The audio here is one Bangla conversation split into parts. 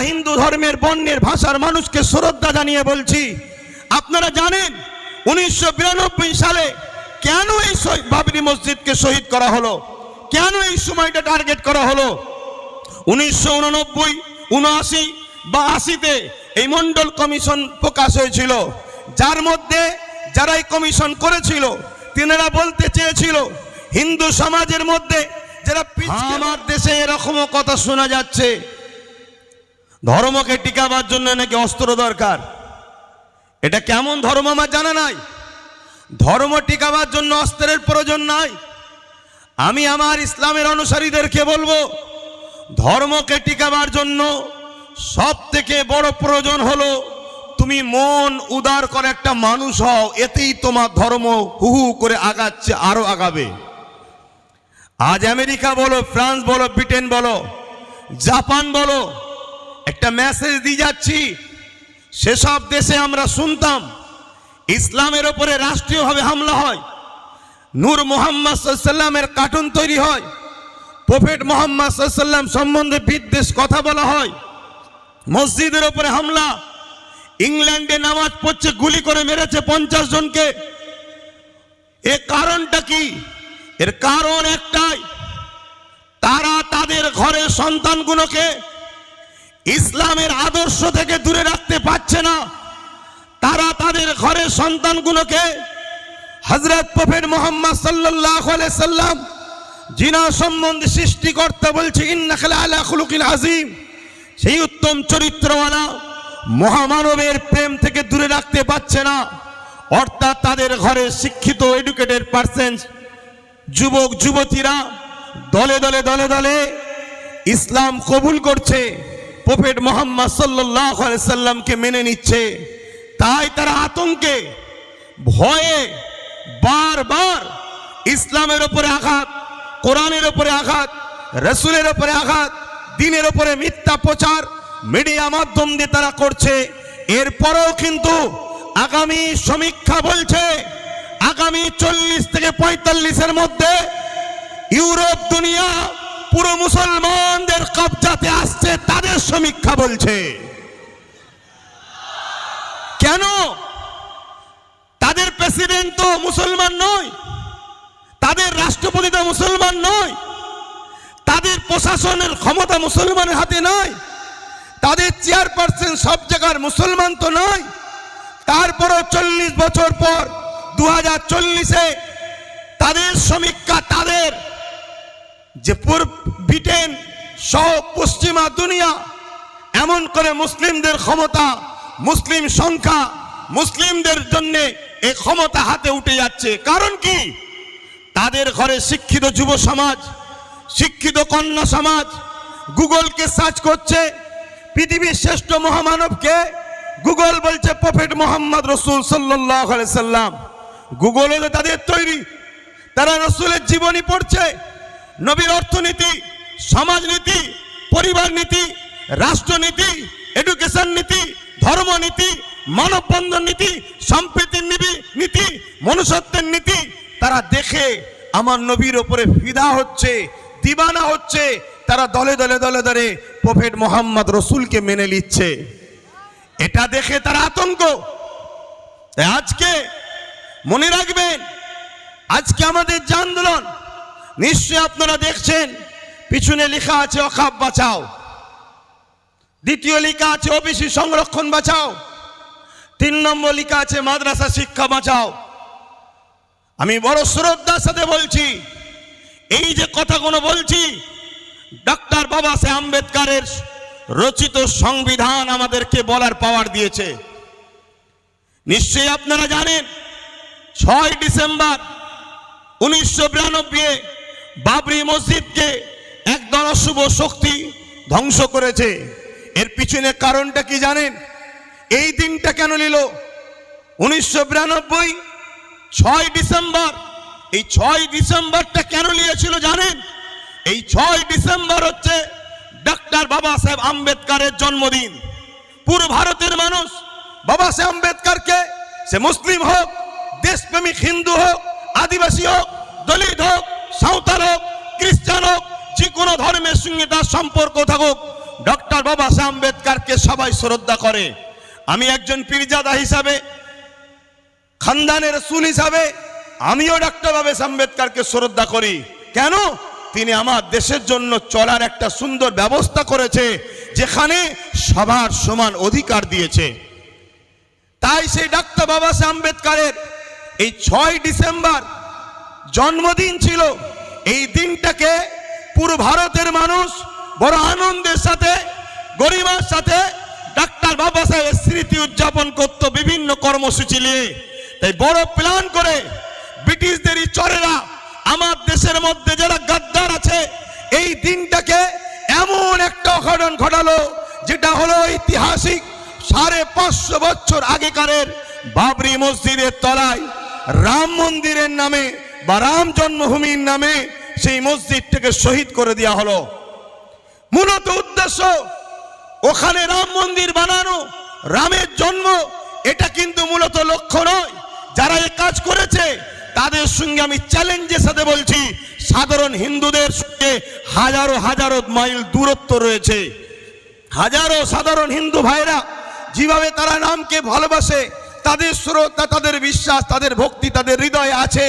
হিন্দু ধর্মের বর্ণের ভাষার মানুষকে শ্রদ্ধা জানিয়ে বলছি আপনারা জানেন উনিশশো বিরানব্বই সালে কেন এই শহীদ- বাবরি মসজিদকে শহীদ করা হলো? কেন এই সময়টা টার্গেট করা হলো? উনিশশো উননব্বই উনআশি বা আশিতে এই মন্ডল কমিশন প্রকাশ হয়েছিল। যার মধ্যে যারা এই কমিশন করেছিল তিনারা বলতে চেয়েছিল হিন্দু সমাজের মধ্যে যারা আমার দেশে এরকমও কথা শোনা যাচ্ছে। ধর্মকে টিকাবার জন্য নাকি অস্ত্র দরকার? এটা কেমন ধর্ম আমার জানা নাই। ধর্ম টিকাবার জন্য অস্ত্রের প্রয়োজন নাই। আমি আমার ইসলামের অনুসারীদেরকে বলব, ধর্মকে টিকাবার জন্য সব থেকে বড় প্রয়োজন হলো, তুমি মন উদার করে একটা মানুষ হও, এতেই তোমার ধর্ম হু হু করে আগাচ্ছে, আরও আগাবে। আজ আমেরিকা বলো, ফ্রান্স বলো, ব্রিটেন বলো, জাপান বলো একটা মেসেজ দিয়ে যাচ্ছি। সেসব দেশে আমরা শুনতাম, ইসলামের ওপরে রাষ্ট্রীয়ভাবে হামলা হয়, নূর মোহাম্মদ সাল্লামের কার্টুন তৈরি হয়, প্রফেট মোহাম্মদ সাল্লাম সম্বন্ধে বিদ্বেষ কথা বলা হয়, মসজিদের ওপরে হামলা, ইংল্যান্ডে নামাজ পড়ছে, গুলি করে মেরেছে পঞ্চাশ জনকে। এ কারণটা কি? এর কারণ একটাই, তারা তাদের ঘরের সন্তানগুলোকে ইসলামের আদর্শ থেকে দূরে রাখতে পারছে না। তারা তাদের ঘরের সন্তানগুলোকে হজরত প্রফেট মোহাম্মদ সাল্লাহ সাল্লাম, জিনা সম্বন্ধে সৃষ্টিকর্তা বলছে ইন্নাখালা আলা খুলুকিল আজিম সেই উত্তম চরিত্রওয়ালা মহামানবের প্রেম থেকে দূরে রাখতে পারছে না। অর্থাৎ তাদের ঘরে শিক্ষিত এডুকেটেড পার্সেন্ট যুবক, যুবতীরা দলে দলে দলে দলে ইসলাম কবুল করছে। প্রফেট মোহাম্মদ সাল্লাহ মেনে নিচ্ছে। তাই তারা আতঙ্কে, ভয়ে বারবার ইসলামের ওপরে আঘাত, কোরআনের ওপরে আঘাত, রসুলের ওপরে আঘাত, দিনের ওপরে মিথ্যা প্রচার মিডিয়া মাধ্যম দিয়ে তারা করছে। এরপরেও কিন্তু আগামী সমীক্ষা বলছে, আগামী চল্লিশ থেকে পঁয়তাল্লিশের মধ্যে ইউরোপ দুনিয়া পুরো মুসলমানদের কবজাতে আসছে, তাদের সমীক্ষা বলছে। কেন? তাদের প্রেসিডেন্ট তো মুসলমান নয়, তাদের রাষ্ট্রপতি তো মুসলমান নয়, তাদের প্রশাসনের ক্ষমতা মুসলমানের হাতে নয় তাদের চেয়ারপারসন সব জায়গার মুসলমান তো নয়। তারপরও চল্লিশ বছর পর দু হাজার চল্লিশে তাদের সমীক্ষা তাদের যে পূর্ব ব্রিটেন সহ পশ্চিমা দুনিয়া, এমন করে মুসলিমদের ক্ষমতা, মুসলিম সংখ্যা, মুসলিমদের জন্য এই ক্ষমতা হাতে উঠে যাচ্ছে। কারণ কি? তাদের ঘরে শিক্ষিত যুব সমাজ, শিক্ষিত কন্যা সমাজ, গুগলকে সার্চ করছে, পৃথিবীর শ্রেষ্ঠ মহামানবকে গুগল বলছে প্রফেট মোহাম্মদ রসুল সাল্লাহ সাল্লাম। গুগল হলো তাদের তৈরি। তারা রসুলের জীবনী পড়ছে। নবীর অর্থনীতি, সমাজনীতি পরিবার নীতি রাষ্ট্রনীতি এডুকেশন নীতি, ধর্মনীতি, মানববন্ধন নীতি সম্প্রীতির নীতি নীতি, মনুষ্যত্বের নীতি, তারা দেখে আমার নবীর ওপরে ফিদা হচ্ছে, দিবানা হচ্ছে, তারা দলে দলে দলে দলে প্রফেট মোহাম্মদ রসুলকে মেনে নিচ্ছে। এটা দেখে তারা আতঙ্ক। আজকে মনে রাখবেন, আজকে আমাদের যে আন্দোলন নিশ্চয় আপনারা দেখছেন, পিছনে লেখা আছে অখাপ বাঁচাও। দ্বিতীয় লেখা আছে ওবিসি সংরক্ষণ বাঁচাও। তিন নম্বর লেখা আছে মাদ্রাসা শিক্ষা বাঁচাও। আমি বড় শ্রদ্ধার সাথে বলছি, এই যে কথাগুলো বলছি ডক্টর বাবা সাহেব আম্বেদকারের রচিত সংবিধান আমাদেরকে বলার পাওয়ার দিয়েছে। নিশ্চয়ই আপনারা জানেন, ছয় ডিসেম্বর উনিশশো বিরানব্বই বাবরি মসজিদকে একদল অশুভ শক্তি ধ্বংস করেছে। এর পিছনে কারণটা কি জানেন? এই দিনটা কেন নিল? উনিশশো বিরানব্বই ছয় ডিসেম্বর। এই ছয় ডিসেম্বরটা কেন নিয়েছিল জানেন? এই ছয় ডিসেম্বর হচ্ছে ডক্টর বাবা সাহেব আম্বেদকারের জন্মদিন। পুরো ভারতের মানুষ বাবা সাহেব আম্বেদকারকে, সে মুসলিম হোক, দেশপ্রেমিক হিন্দু হোক, আদিবাসী হোক, দলিত হোক সাঁওতাল হোক, খ্রিস্টান হোক, যে কোনো ধর্মের সঙ্গে তার সম্পর্ক থাকুক, ডক্টর বাবা সাহেব আম্বেদকারকে সবাই শ্রদ্ধা করে। আমি একজন পীরজাদা হিসাবে, খানদানের রসুল হিসাবে, আমিও ডক্টর বাবা আম্বেদকারকে শ্রদ্ধা করি। কেন? তিনি আমার দেশের জন্য চলার একটা সুন্দর ব্যবস্থা করেছে, যেখানে সবার সমান অধিকার দিয়েছে। তাই সেই ডাক্তার বাবা সাহেব আম্বেদকারের এই ছয় ডিসেম্বর জন্মদিন ছিল। এই দিনটাকে পুরো ভারতের মানুষ বড় আনন্দের সাথে গরিমার সাথে, ডাক্তার বাবা সাহেবের স্মৃতি উদযাপন করত বিভিন্ন কর্মসূচি নিয়ে। তাই বড় প্ল্যান করে ব্রিটিশদেরই চরেরা আমার দেশের মধ্যে যারা গাদ্দার আছে, এই দিনটাকে এমন একটা অঘটন ঘটালো, যেটা হলো ঐতিহাসিক সাড়ে পাঁচশো বছর আগেকারের বাবরি মসজিদের তলায় রাম মন্দিরের নামে বা রাম জন্মভূমির নামে সেই মসজিদটাকে শহীদ করে দেওয়া হলো। মূলত উদ্দেশ্য, ওখানে রাম মন্দির বানানো, রামের জন্ম, এটা কিন্তু মূলত লক্ষ্য নয়। যারা এই কাজ করেছে, তাদের সঙ্গে আমি চ্যালেঞ্জের সাথে বলছি, সাধারণ হিন্দুদের সঙ্গে হাজারো হাজারো মাইল দূরত্ব রয়েছে। হাজারো সাধারণ হিন্দু ভাইরা, যেভাবে তারা নামকে ভালোবাসে, তাদের শ্রদ্ধা তাদের বিশ্বাস, তাদের ভক্তি, তাদের হৃদয়ে আছে।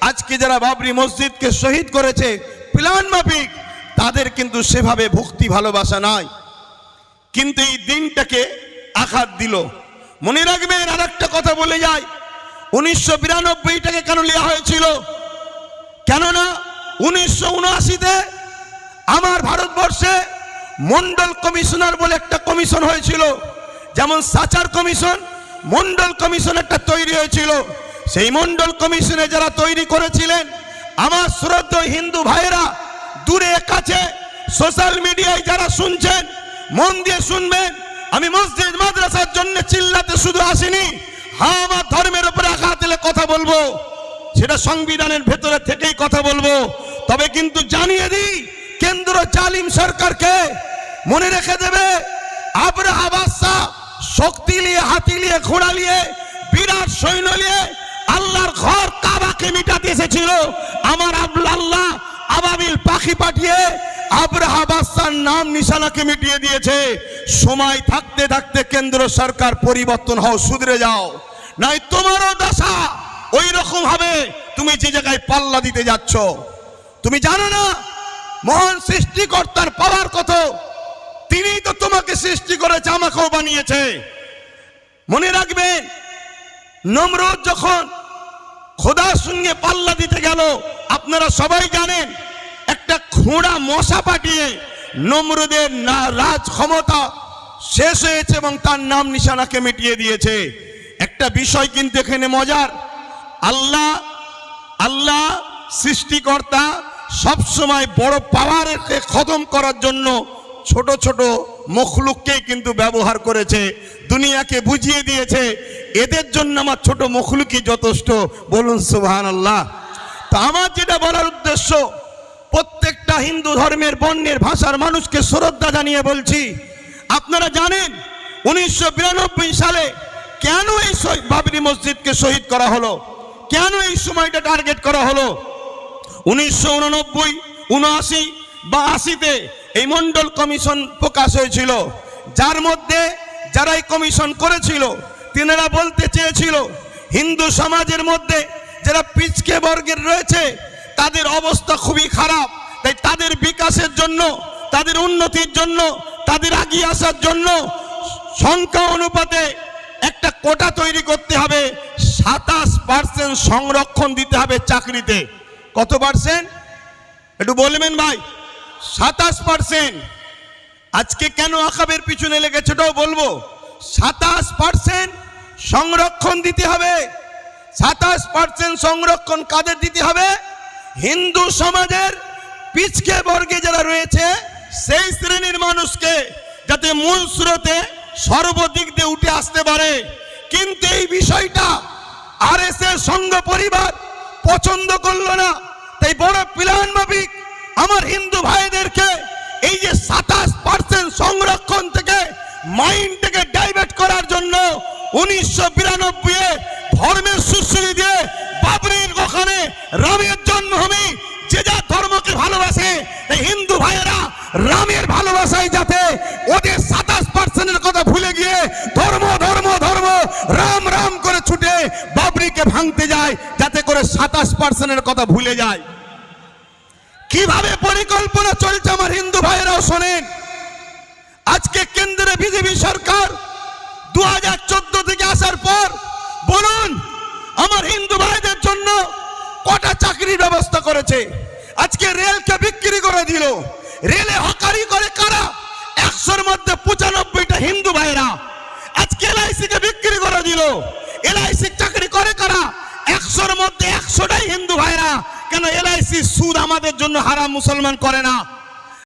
আজকে যারা বাবরি মসজিদকে শহীদ করেছে, প্লান মাফিক, তাদের কিন্তু সেভাবে ভক্তি ভালোবাসা নাই। কিন্তু এই দিনটাকে আঘাত দিল। মনে রাখবেন আর একটা কথা বলে যায় উনিশশো বিরানব্বইটাকে কেন নেওয়া হয়েছিল? কেননা উনিশশো উনআশিতে আমার ভারতবর্ষে মন্ডল কমিশনার বলে একটা কমিশন হয়েছিল। যেমন সাচার কমিশন, মন্ডল কমিশন একটা তৈরি হয়েছিল। সেই মন্ডল কমিশনে যারা তৈরি করেছিলেন, আমার শ্রদ্ধ হিন্দু ভাইয়েরা, দূরে কাছে সোশ্যাল মিডিয়ায় যারা শুনছেন, মন দিয়ে শুনবেন, আমি মসজিদ মাদ্রাসার জন্য চিল্লাতে শুধু আসিনি হ্যাঁ আমার ধর্মের উপরে আঘাত এলে কথা বলব। সেটা সংবিধানের ভেতরে থেকেই কথা বলব। তবে কিন্তু জানিয়ে দিই, কেন্দ্র জালিম সরকারকে মনে রেখে দেবে, আবরাহা বাদশাহ শক্তি নিয়ে, হাতি নিয়ে, ঘোড়া নিয়ে, বিরাট সৈন্য নিয়ে আল্লাহর ঘর কাবাকে মিটাতে এসেছিল। আমার আল্লাহ আবাবিল পাখি পাঠিয়ে আবরাহা বাদশার নাম নিশানাকে মিটিয়ে দিয়েছে। সময় থাকতে থাকতে কেন্দ্র সরকার পরিবর্তন হও, সুধরে যাও। নাই তোমারও দশা ওই রকম হবে তুমি যে জায়গায় পাল্লা দিতে যাচ্ছ। তুমি জানো না, মহান সৃষ্টিকর্তার পাওয়ার কত? তিনি তো তোমাকে সৃষ্টি করেছে, আমাকেও বানিয়েছে। মনে রাখবেন, নমরুদ যখন খোদার সঙ্গে পাল্লা দিতে গেল। আপনারা সবাই জানেন, একটা খোঁড়া মশা পাঠিয়ে নমরুদের রাজ ক্ষমতা শেষ হয়েছে এবং তার নাম নিশানাকে মিটিয়ে দিয়েছে। একটা বিষয় কিন্তু এখানে মজার। আল্লাহ আল্লাহ সৃষ্টিকর্তা সবসময় বড় পাওয়ারকে খতম করার জন্য ছোট ছোট মখলুককেই কিন্তু ব্যবহার করেছে, দুনিয়াকে বুঝিয়ে দিয়েছে। এদের জন্য আমার ছোট মখলুকই যথেষ্ট। বলুন সুবহান আল্লাহ তা আমার যেটা বলার উদ্দেশ্য, প্রত্যেকটা হিন্দু ধর্মের বর্ণের ভাষার মানুষকে শ্রদ্ধা জানিয়ে বলছি। আপনারা জানেন, উনিশশো বিরানব্বই সালে কেন এই বাবরি মসজিদকে শহীদ করা হলো? কেন এই সময়টা টার্গেট করা হলো? উনিশশো উননব্বই, উনআশি বা আশিতে এই মন্ডল কমিশন প্রকাশ হয়েছিল। যার মধ্যে যারা এই কমিশন করেছিল, তিনারা বলতে চেয়েছিল, হিন্দু সমাজের মধ্যে যারা পিচকে বর্গের রয়েছে, তাদের অবস্থা খুবই খারাপ। তাই তাদের বিকাশের জন্য, তাদের উন্নতির জন্য, তাদের আগিয়ে আসার জন্য সংখ্যা অনুপাতে একটা কোটা তৈরি করতে হবে। সাতাশ পার্সেন্ট সংরক্ষণ দিতে হবে চাকরিতে। কত পার্সেন্ট? একটু বলবেন ভাই। সাতাশ পার্সেন্ট আজকে কেন আকাবের পিছনে লেগেছে ওটাও বলব। সাতাশ পার্সেন্ট সংরক্ষণ দিতে হবে। সাতাশ পার্সেন্ট সংরক্ষণ কাদের দিতে হবে? হিন্দু সমাজের পিছকে বর্গে যারা রয়েছে, সেই শ্রেণির মানুষকে যাতে মূল স্রোতে সর্বদিক দিয়ে উঠে আসতে পারে। কিন্তু এই বিষয়টা আর এস এর সঙ্গ পরিবার পছন্দ করল না। তাই বড় প্লান মাফিক আমার হিন্দু ভাইদেরকে এই যে সাতাশ পার্সেন্ট সংরক্ষণ থেকে মাইন্ডটাকে ডাইভার্ট করার জন্য উনিশশো বিরানব্বই ধর্মের সুশ্রী দিয়ে বাবরির ওখানে রামের জন্মভূমি, যে যা ধর্মকে ভালোবাসে হিন্দু ভাইয়েরা রামের ভালোবাসায় যাতে ওদের সাতাশ পার্সেন্টের কথা ভুলে গিয়ে ধর্ম ধর্ম ধর্ম, রাম রাম করে ছুটে বাবরিকে ভাঙতে যায়, যাতে করে সাতাশ পার্সেন্টের কথা ভুলে যায়। কীভাবে পরিকল্পনা চলছে আমার হিন্দু ভাইয়েরাও শোনেন। আজকে কেন্দ্রে বিজেপি সরকার দু হাজার চোদ্দ থেকে আসার পর বলুন, আমার হিন্দু ভাইদের জন্য কটা চাকরির ব্যবস্থা করেছে? আজকে রেলকে বিক্রি করে দিল। রেলে হকারি করে কারা? একশোর মধ্যে পঁচানব্বইটা হিন্দু ভাইরা আজকে এলআইসি কে বিক্রি করে দিল। এলআইসি চাকরি করে কারা? একশোর মধ্যে একশোটাই হিন্দু ভাইরা কেন এলআইসি সুদ আমাদের জন্য হারাম মুসলমান করে না?